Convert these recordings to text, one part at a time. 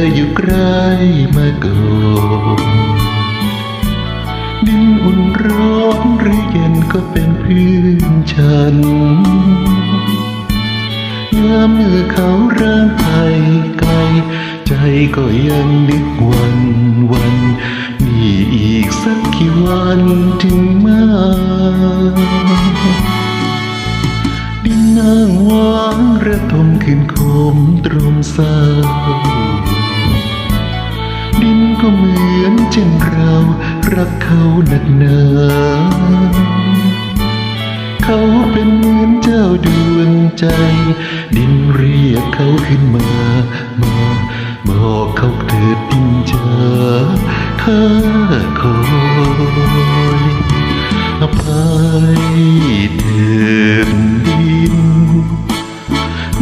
ยอยู่ใกล้มาก่อนดินอุ่นร้อนหรือเย็นก็เป็นเพื่อนฉันเมื่อมือเขาร่างไปไกล ใจก็ยังนึกวันวันมีอีกสักกี่วันถึงมาดินนางวางระทมขึ้นคมตรมเศร้า ก็เหมือนเช่นเรา รักเขาหนักหนาเขาเป็นเหมือนเจ้าดวงใจ ดินเรียกเขาขึ้นมา มาบอกเขาเถิดดินจ้าข้าคอยอภัยเถิดดิน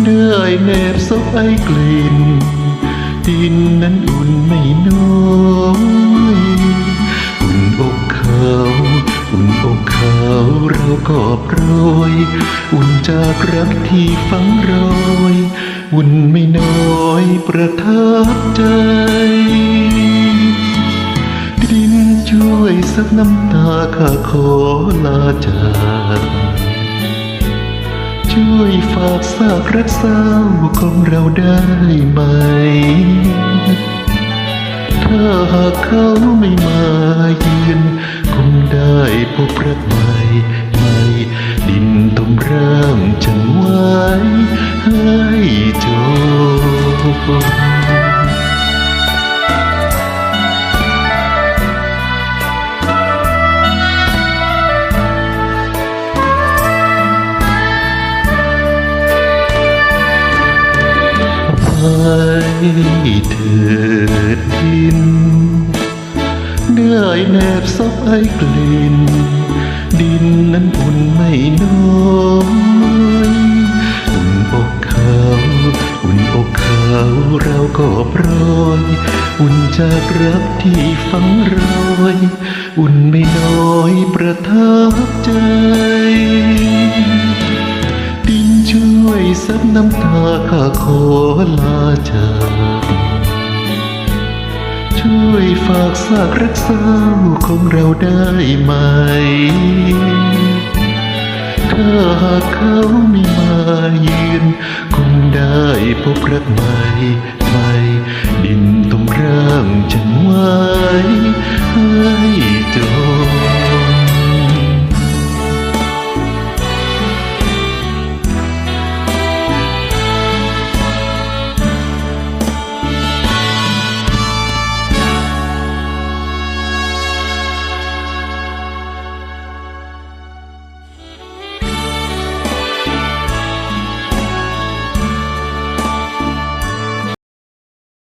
ได้แนบซบไอกลิ่น ดินนั้นอุ่นไม่น้อยอุ่นอกเขาอุ่นอกเขาเราก็โปรยอุ่นจากรักที่ฝังรอยอุ่นไม่น้อยประทับใจดินช่วยซับน้ำตาข้าขอลาจาก วยฝากซากรักเศร้าของเราได้ไหม ถ้าหากเขาไม่มาเยือนคงได้พบรักใหม่ เถิดดินได้แนบซบไอกลิ่นดินนั้นอุ่นไม่น้อยอุ่นอกเขาอุ่นอกเขาเราก็ปรยอุ่นจากรักที่ฝังรอยอุ่นไม่น้อยประทับใจ ช่วยซับน้ำตาข้าขอลาจากช่วยฝากซากรักเศร้าของเราได้ไหม ถ้าหากเขาไม่มาเยือนคงได้พบรักใหม่ใหม่ดินต้มร่างฉันไว้ให้